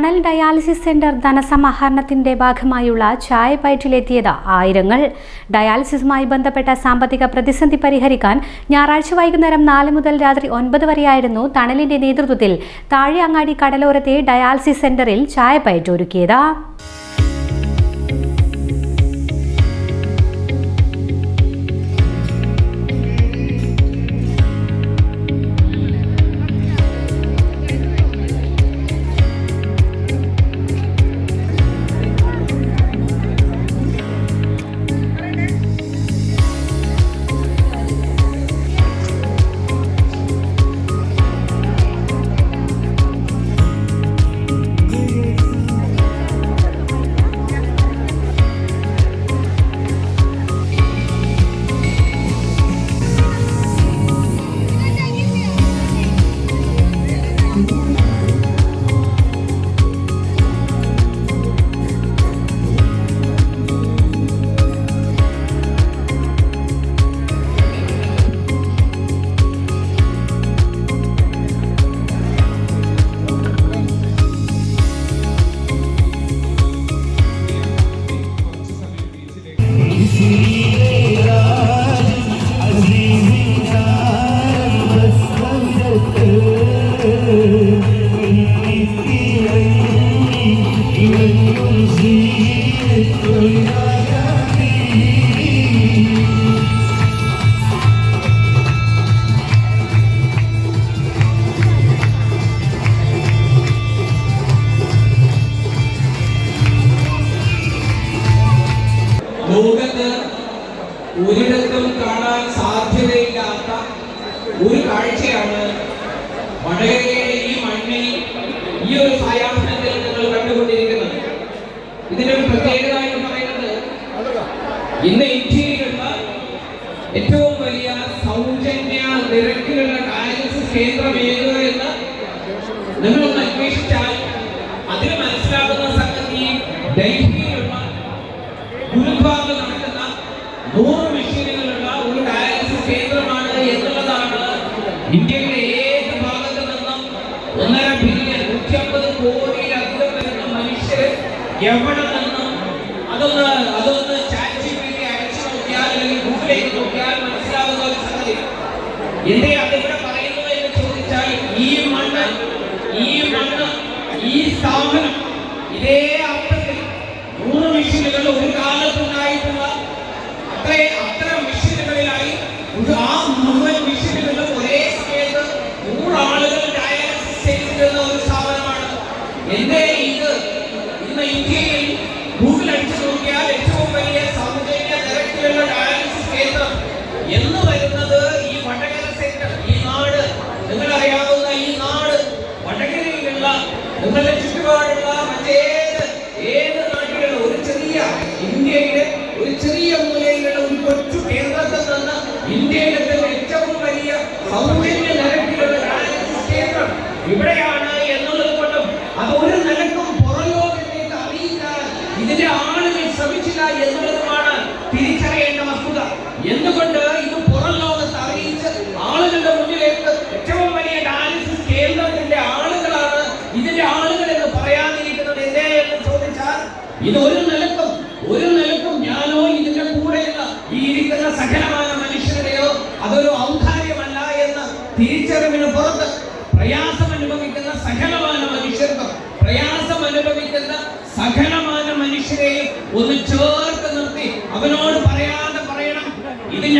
Tunnel dialysis centre ധനസമാഹരണത്തിന്റെ ഭാഗമായുള്ള ചായ പയറ്റിലെത്തിയത് ആയിരങ്ങൾ. ഡയാലിസിസുമായി ബന്ധപ്പെട്ട സാമ്പത്തിക പ്രതിസന്ധി പരിഹരിക്കാൻ ഞായറാഴ്ച വൈകുന്നേരം നാല് മുതൽ രാത്രി ഒൻപത് വരെയായിരുന്നു തണലിന്റെ നേതൃത്വത്തിൽ താഴെ അങ്ങാടി കടലോരത്തെ ഡയാലിസിസ് സെന്ററിൽ ചായ പയറ്റ് ലോകത്ത് ഒരിടത്തും കാണാൻ സാധ്യതയില്ലാത്ത ഒരു കാഴ്ചയാണ് വടകരയുടെ ഈ മണ്ണിൽ ഈ ഒരു സായാഹ്നത്തിൽ നിങ്ങൾ കണ്ടുകൊണ്ടിരിക്കുന്നത്. ഇതിന്റെ ഒരു പ്രത്യേകത എന്ന് പറയുന്നത് ഇന്ന് ഇന്ത്യയിലുള്ള ഏറ്റവും വലിയ സൗജന്യ നിരക്കിലുള്ള ഡയാലിസിസ് കേന്ദ്രം ഏത് എവിടെ നിന്ന് അതൊന്ന് അതൊന്ന് ചാച്ചി വേണ്ടി അയച്ചു നോക്കിയാൽ അല്ലെങ്കിൽ ഗൂഗിളിലേക്ക് നോക്കിയാൽ മനസ്സിലാകുന്ന ഒരു സംഗതി. എന്തേ അതിവിടെ പറയുന്നു എന്ന് ചോദിച്ചാൽ ഈ മണ്ണ് ഈ മണ്ണ് ഈ സ്ഥാപനം ഇതേ ഇന്ത്യയുടെ ഒരു ചെറിയ മൂലയിലുള്ള ഒരു കൊച്ചു കേന്ദ്രത്തിൽ നിന്ന് ഇന്ത്യയിലെ ഏറ്റവും വലിയ സൗജന്യ നിരക്കിലുള്ള കേന്ദ്രം ഇവിടെ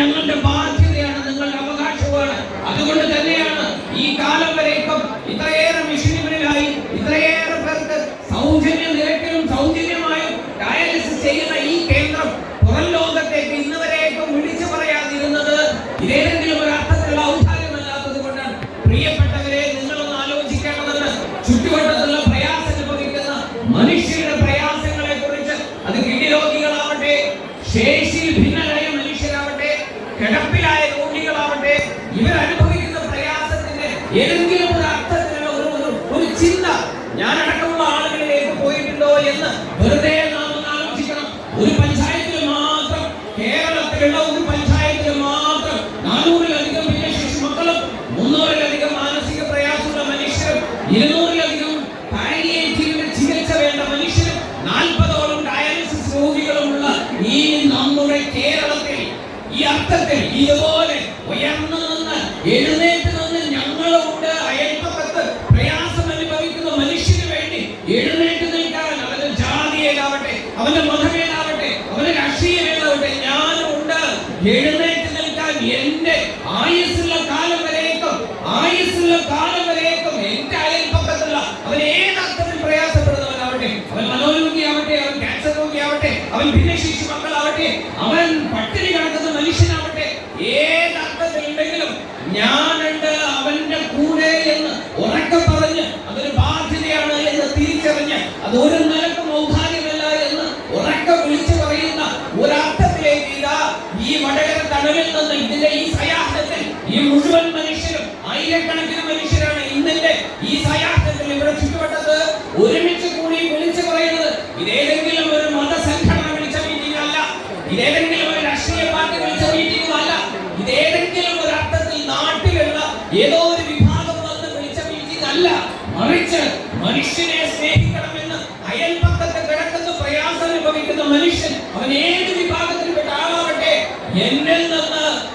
ഞങ്ങളുടെ ഭാര്യ ഒരർത്ഥത്തിൽ ഇതുപോലെ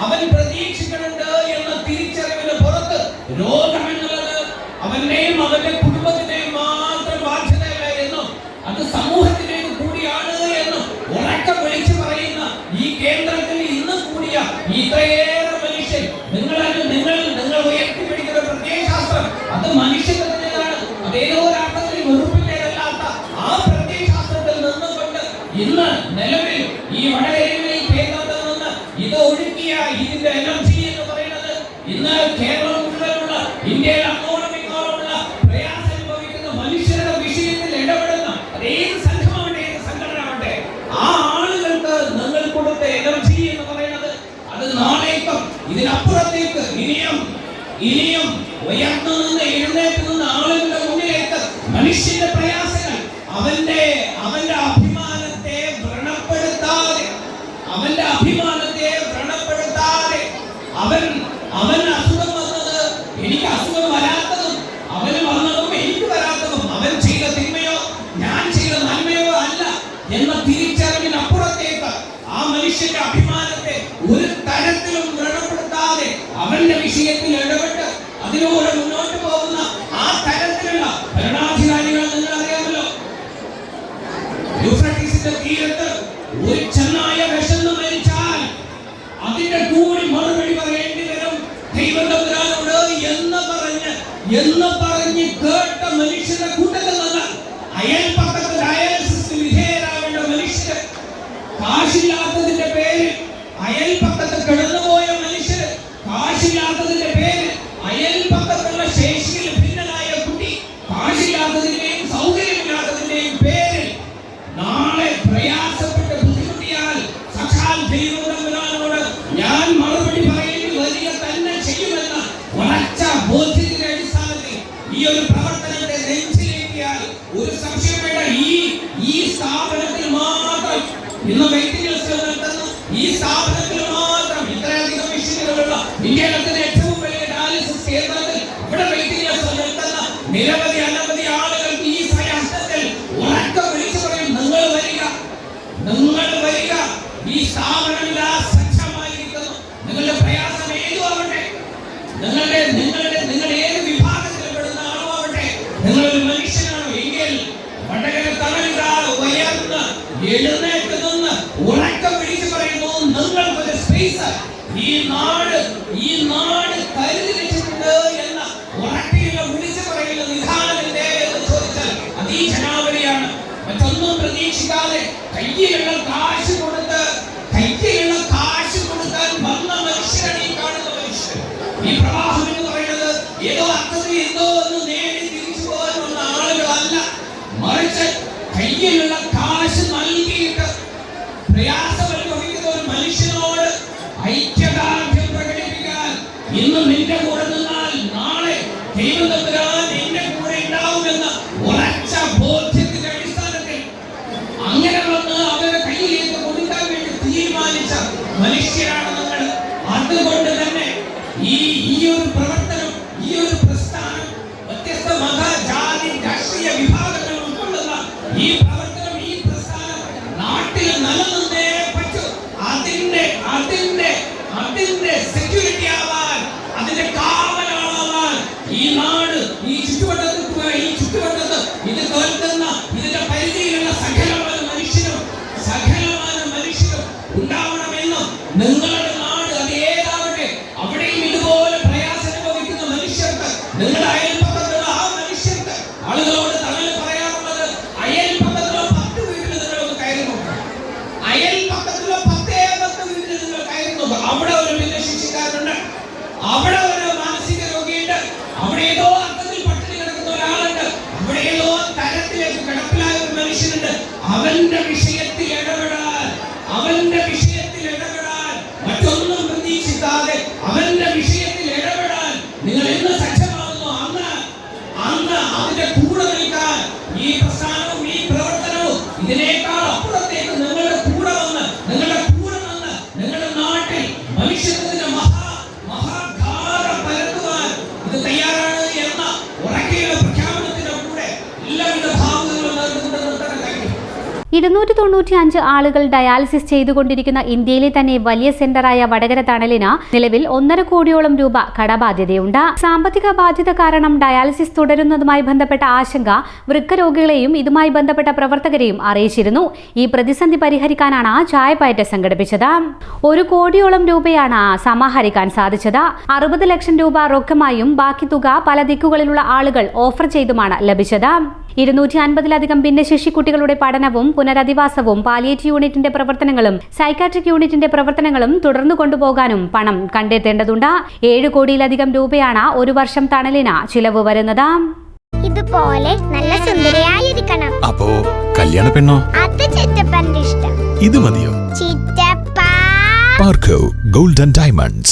അവൻ പ്രതീക്ഷിക്കുന്നുണ്ട് എന്ന തിരിച്ചറിവിന് പുറത്ത് രോഗമെന്നുള്ളത് അവന്റെയും അവന്റെ കുടുംബത്തിന്റെയും മാത്രം ബാധ്യതയല്ല എന്നും അത് സമൂഹത്തിലേക്ക് കൂടിയാണ് എന്നും ഉറക്കെ വിളിച്ചു പറയുന്ന ഈ കേന്ദ്രത്തിൽ ഇന്ന് കൂടിയ ഇത്രയേറെ മനുഷ്യൻ നിങ്ങൾ നിങ്ങൾ നിങ്ങൾ ഉയർത്തിപ്പിടിക്കുന്ന പ്രത്യയശാസ്ത്രം. അത് മനുഷ്യത്വത്തിന്റെതാണ് അതേതോ ഒരർത്ഥത്തിൽ വെറുപ്പിന്റെതല്ലാത്ത ആ പ്രത്യയശാസ്ത്രത്തിൽ നിന്നുകൊണ്ട് ഇന്ന് നിലവിൽ ഈ വടകരയിൽ കേന്ദ്രത്തിൽ നിന്ന് ഇത് ഒഴുക്കിയ ഇതിന്റെ എനർജി എന്ന് പറയുന്നത് ഇന്ന് കേരളം മുഴുവനുള്ള ഇന്ത്യയിൽ അങ്ങോളം ഇങ്ങോളമുള്ള പ്രയാസം അനുഭവിക്കുന്ന മനുഷ്യരുടെ വിഷയത്തിൽ ഇടപെടുന്ന അതേത് സംഘമാവട്ടെ ഏത് സംഘടനയാവട്ടെ ആ ആളുകൾക്ക് നിങ്ങൾ കൊടുത്ത എനർജി എന്ന് പറയുന്നത് അത് നാളേക്കും ഇതിനപ്പുറത്തേക്ക് ഇനിയും ഇനിയും ഉയർന്നു നിന്ന് എഴുന്നേറ്റ് നിന്ന് ആളുകളുടെ മുന്നിലേക്ക് മനുഷ്യന്റെ പ്രയാസങ്ങൾ അവന്റെ അവന്റെ അഭിമാനത്തെ വ്രണപ്പെടുത്താതെ അവന്റെ അഭിമാനത്തെ എന്ന തിരിച്ചറിവിനപ്പുറത്തേക്ക് ആ മനുഷ്യന്റെ അഭിമാനത്തെ ഒരു തരത്തിലും വ്രണപ്പെടുത്താതെ അവന്റെ വിഷയത്തിൽ ഇടപെട്ട് അതിലൂടെ മുന്നോട്ട് പോകുന്ന ആ തരത്തിലുള്ള ഭരണാധികാരികൾ നിങ്ങൾ അറിയാമല്ലോ യൂഫ്രട്ടീസിന്റെ തീരത്ത് ഒരു ചെന്നായ വിശന്ന് മരിച്ചാൽ അതിന്റെ കൂടി മറുപടി പറയേണ്ടി വരും. ദൈവം എന്ന് പറഞ്ഞ് എന്ന് പറഞ്ഞ് കേട്ട മനുഷ്യരുടെ കൂട്ടത്തിൽ നിന്ന് അയൽപ്പക്കത്ത് പ്രയാസപ്പെട്ട് ബുദ്ധിമുട്ടിയാൽ സാക്ഷാൽ ദൈവതമ്പുരാനോട് ഞാൻ മറുപടി പറയേണ്ടി വരിക തന്നെ ചെയ്യുമെന്ന ഉറച്ച ബോധ്യത്തിന്റെ അടിസ്ഥാനത്തിൽ ഈ ഒരു പ്രവർത്തനത്തെ നെഞ്ചിലേക്കിയാൽ ഒരു സംശയം വേണ്ട. ഈ ഈ മാത്രം ഇന്ന് വെയിറ്റിംഗ് ലിസ്റ്റിൽ ഈ സ്ഥാപനത്തിൽ മാത്രം ഇത്രയധികം മെഷീനുകളുള്ള ഇന്ത്യയിലെ ഏറ്റവും വലിയ ഡയാലിസിസ് കേന്ദ്രത്തിൽ ഇവിടെ ലിസ്റ്റിൽ നിൽക്കുന്ന നിരവധി അനവധി ആളുകൾക്ക് ഈ സയാഹത്തിൽ ഉറക്കം വിളിച്ചു പറയും നിങ്ങൾ വരിക നിങ്ങൾ വരിക ഈ സ്ഥാപനമില്ല സജ്ജമായിരിക്കുന്നു നിങ്ങളുടെ പ്രയാസം ഏതു ആവട്ടെ നിങ്ങളുടെ നിങ്ങളുടെ നിങ്ങൾ ഏത് വിഭാഗത്തിൽ പെടുന്ന ആളോ ആവട്ടെ നിങ്ങളൊരു മനുഷ്യനാണോ എങ്കിൽ വടകര തണലിതാ ഉയർന്ന് എഴുന്നേറ്റ് നിന്ന് ഉറക്കം വിളിച്ചു പറയുന്നു നിങ്ങൾക്കൊരു സ്പേസ് ഈ നാട് ഈ നാട് കരുതി വെച്ചിട്ടുണ്ട് എന്ന ഉറക്കെയുള്ള വിളിച്ചു പറയുന്ന നിധാനത്തിന്റെ എന്ന് ചോദിച്ചാൽ അത് ഈ ജനാവലിയാണ്. മറ്റൊന്നും പ്രതീക്ഷിക്കാതെ കയ്യിലുള്ള കാശ് കൊടുത്ത് കയ്യിലുള്ള കാശ് കൊടുക്കാൻ വന്ന മനുഷ്യരാണ് ഈ കാണുന്ന മനുഷ്യർ. ഈ പ്രവാഹം എന്ന് പറയുന്നത് ഏതോ അർത്ഥത്തിൽ എന്തോ ഒന്ന് നേടി തിരിച്ചു പോകാൻ വന്ന ആളുകളല്ല. മറിച്ച് കയ്യിലുള്ള let me Malaysia. ഇരുന്നൂറ്റി തൊണ്ണൂറ്റി അഞ്ച് ആളുകൾ ഡയാലിസിസ് ചെയ്തുകൊണ്ടിരിക്കുന്ന ഇന്ത്യയിലെ തന്നെ വലിയ സെന്ററായ വടകര തണലിന് നിലവിൽ ഒന്നര കോടിയോളം രൂപ കടബാധ്യതയുണ്ട്. സാമ്പത്തിക ബാധ്യത കാരണം ഡയാലിസിസ് തുടരുന്നതുമായി ബന്ധപ്പെട്ട ആശങ്ക വൃക്കരോഗികളെയും ഇതുമായി ബന്ധപ്പെട്ട പ്രവർത്തകരെയും അറിയിച്ചിരുന്നു. ഈ പ്രതിസന്ധി പരിഹരിക്കാനാണ് ചായപ്പയറ്റ് സംഘടിപ്പിച്ചത്. ഒരു കോടിയോളം രൂപയാണ് സമാഹരിക്കാൻ സാധിച്ചത്. അറുപത് ലക്ഷം രൂപ റൊക്കമായും ബാക്കി തുക പല ദിക്കുകളിലുള്ള ആളുകൾ ഓഫർ ചെയ്തുമാണ് ലഭിച്ചത്. ഇരുന്നൂറ്റി അൻപതിലധികം ഭിന്നശേഷി കുട്ടികളുടെ പഠനവും പുനരധിവാസവും പാലിയേറ്റ് യൂണിറ്റിന്റെ പ്രവർത്തനങ്ങളും സൈക്കാട്രിക് യൂണിറ്റിന്റെ പ്രവർത്തനങ്ങളും തുടർന്നു കൊണ്ടുപോകാനും പണം കണ്ടെത്തേണ്ടതുണ്ട്. ഏഴ് കോടിയിലധികം രൂപയാണ് ഒരു വർഷം തണലിന് ചിലവ് വരുന്നത്. ഇതുപോലെ നല്ല സുന്ദരിയായിരിക്കണം. അപ്പോ കല്യാണ പെണ്ണോ? അത് ചിറ്റപ്പന്റെ ഇഷ്ടം. ഇത് മതിയോ? ചിറ്റപ്പ. പാർക്കോ ഗോൾഡൻ ഡയമണ്ട്സ്.